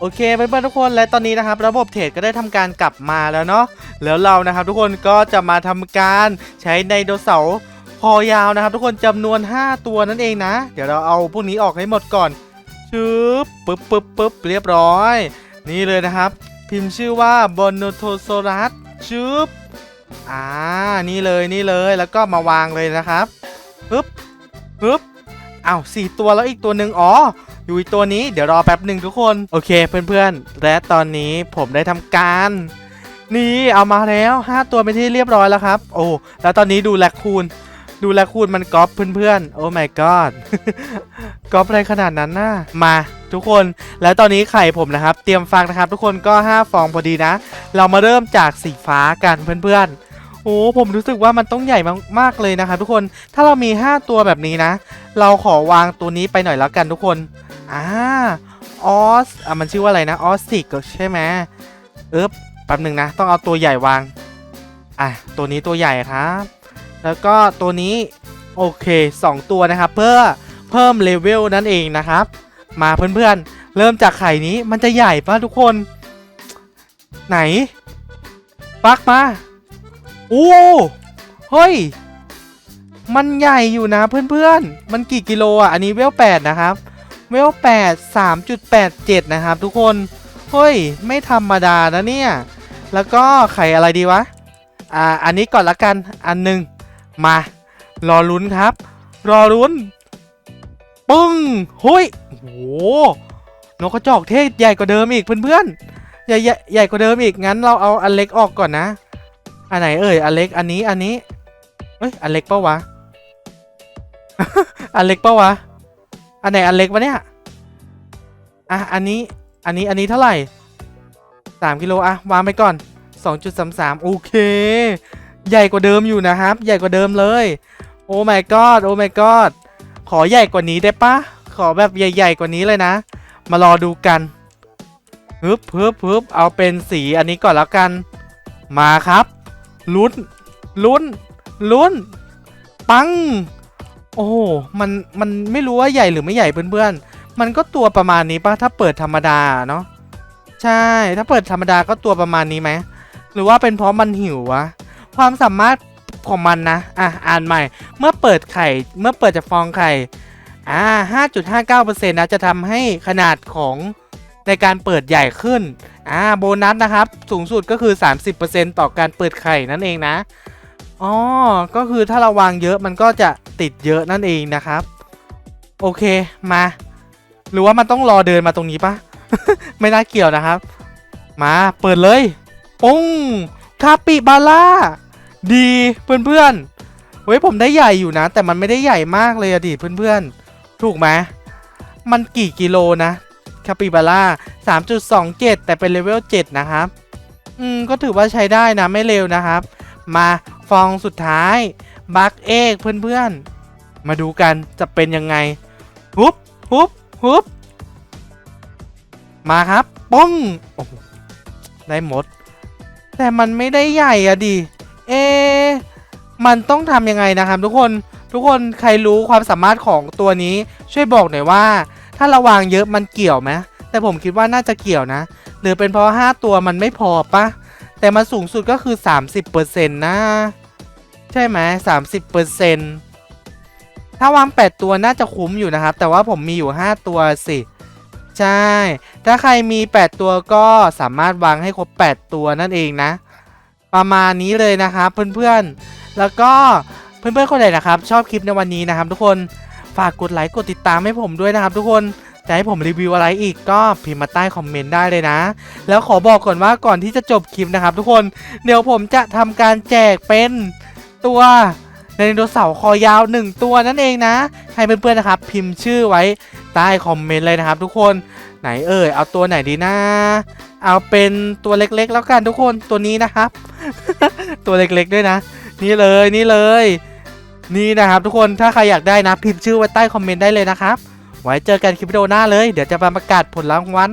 โอเคเพื่อนๆทุกคนและตอนนี้นะครับ ระบบเทรดก็ได้ทำการกลับมาแล้วเนาะแล้วเรานะครับ ทุกคนก็จะมาทำการใช้ไดโนเสาร์คอยาวนะครับ ทุกคนจำนวน 5 ตัวนั่นเองนะ เดี๋ยวเราเอาพวกนี้ออกให้หมดก่อนชึบปึ๊บปึ๊บปึ๊บเรียบร้อย นี่เลยนะครับ พิมพ์ชื่อว่าบอนโนโทโซรัสชึบอ่านี่เลยนี่เลยแล้วก็มาวางเลยนะครับปึ๊บปึ๊บ อ้าวสี่ตัวแล้วอีกตัวหนึ่งอ๋อ อยู่อีกตัวนี้เดี๋ยวรอแป๊บหนึ่งทุกคน โอเคเพื่อนๆ และตอนนี้ผมได้ทำการ นี่เอามาแล้ว 5 ตัวเป็นที่เรียบร้อยแล้วครับ โอ้แล้วตอนนี้ดูแลคูนดูแลคคูนมันก๊อปเพื่อนๆ โอ้ my god ก๊อปอะไรขนาดนั้นน่ะมาทุกคนแล้วตอนนี้ไข่ผมนะครับ เตรียมฟังนะครับ ทุกคนก็ 5 ฟองพอดีนะ เรามาเริ่มจากสีฟ้ากันเพื่อนๆ โอ้ผมรู้สึกว่ามันต้องใหญ่มากๆเลยนะครับทุกคนถ้าเรามี 5 ตัวแบบนี้นะ เราขอวางตัวนี้ไปหน่อยแล้วกันทุกคนอ่าออสอะมันชื่อว่าอะไรนะออสติกใช่ไหมเอ๊บแป๊บหนึ่งนะ ต้องเอาตัวใหญ่วางอะตัวนี้ตัวใหญ่ครับ แล้วก็ตัวนี้โอเค 2 ตัวนะครับ เพื่อเพิ่มเลเวลนั่นเองนะครับ มาเพื่อนๆ เริ่มจากไข่นี้มันจะใหญ่ป่ะทุกคน ไหนปักมา โอ้เฮ้ย มันใหญ่อยู่นะเพื่อนๆ มันกี่กิโลอะ อันนี้เวล8นะครับ เวล8 3.87นะครับทุกคน เฮ้ย ไม่ธรรมดานะเนี่ย แล้วก็ไข่อะไรดีวะ อ่า อันนี้ก่อนละกัน อันหนึ่งมา รอลุ้นครับ รอลุ้น ปึ้งเฮ้ยโอ้โหนกกระจอกเทศใหญ่กว่าเดิมอีกเพื่อนๆใหญ่ใหญ่ใหญ่กว่าเดิมอีก งั้นเราเอาอันเล็กออกก่อนนะ อันไหนเอ่ยอเล็กอันนี้อันนี้เอ้ยอเล็กปะวะอเล็กปะวะ อันไหนอเล็กวะเนี่ย อะ อันนี้ อันนี้ อันนี้เท่าไหร่สามกิโลอะ วางไปก่อนสองจุดสามสามโอเค ใหญ่กว่าเดิมอยู่นะครับ ใหญ่กว่าเดิมเลย โอ้ my god โอ้ my god ขอใหญ่กว่านี้ได้ปะ ขอแบบใหญ่ ๆ กว่านี้เลยนะ มารอดูกันฮึบฮึบฮึบเอาเป็นสีอันนี้ก่อนแล้วกัน มาครับ ลุ้น ลุ้น ลุ้น ปัง โอ้โห มัน มันไม่รู้ว่าใหญ่หรือไม่ใหญ่เพื่อนๆ มันก็ตัวประมาณนี้ปะถ้าเปิดธรรมดาเนาะ ใช่ ถ้าเปิดธรรมดาก็ตัวประมาณนี้ไหม หรือว่าเป็นเพราะมันหิววะ ความสามารถของมันนะ อะ อ่านใหม่ เมื่อเปิดไข่ เมื่อเปิดจากฟองไข่ อ่า 5.59%นะ จะทำให้ขนาดของ ในการเปิดใหญ่ขึ้นอ่าโบนัสนะครับ สูงสุดก็คือ 30%ต่อการเปิดไข่นั่นเองนะอ๋อก็คือถ้าเราวางเยอะมันก็จะติดเยอะนั่นเองนะครับ โอเคมา หรือว่ามันต้องรอเดินมาตรงนี้ปะ ไม่น่าเกี่ยวนะครับ มาเปิดเลยปุ้งคาปิบาร่าดีเพื่อนๆเฮ้ยผมได้ใหญ่อยู่นะ แต่มันไม่ได้ใหญ่มากเลยอะดิเพื่อนๆ ถูกไหมมันกี่กิโลนะ คาปิบาร่า3.27 แต่เป็นเลเวล 7 นะครับ อืม ก็ถือว่าใช้ได้นะ ไม่เร็วนะครับ มาฟองสุดท้าย บักเอกเพื่อนๆ มาดูกันจะเป็นยังไงฮุบฮุบฮุบมาครับป้องโอ้ได้หมด แต่มันไม่ได้ใหญ่อะดิ เอ มันต้องทำยังไงนะครับทุกคน ทุกคนใครรู้ความสามารถของตัวนี้ช่วยบอกหน่อยว่า ถ้าระวางเยอะมันเกี่ยวไหมแต่ผมคิดว่าน่าจะเกี่ยวนะ หรือเป็นเพราะ 5 ตัวมันไม่พอปะแต่มันสูงสุดก็คือ 30%นะ ใช่ไหม30%ถ้าวาง 8 ตัวน่าจะคุ้มอยู่นะครับ แต่ว่าผมมีอยู่ 5 ตัวสิใช่ ถ้าใครมี 8 ตัวก็สามารถวางให้ครบ 8 ตัวนั่นเองนะ ประมาณนี้เลยนะครับเพื่อนๆ แล้วก็เพื่อนๆคนไหนนะครับ ชอบคลิปในวันนี้นะครับ ทุกคน ฝากกดไลค์กดติดตามให้ผมด้วยนะครับทุกคนจะให้ผมรีวิวอะไรอีกก็พิมพ์มาใต้คอมเมนต์ได้เลยนะ แล้วขอบอกก่อนว่าก่อนที่จะจบคลิปนะครับ ทุกคนเดี๋ยวผมจะทำการแจกเป็นตัวไดโนเสาร์คอยาว 1 ตัวนั่นเองนะ ให้เพื่อนๆนะครับ พิมพ์ชื่อไว้ใต้คอมเมนต์เลยนะครับ ทุกคนไหนเอ่ยเอาตัวไหนดีนะ เอาเป็นตัวเล็กๆ แล้วกันทุกคนตัวนี้นะครับ ตัวเล็กๆด้วยนะ นี่เลยนี่เลย นี่นะครับทุกคนถ้าใครอยากได้นะพิมพ์ชื่อไว้ใต้คอมเมนต์ได้เลยนะครับ ไว้เจอกันคลิปวิดีโอหน้าเลย เดี๋ยวจะมาประกาศผลรางวัล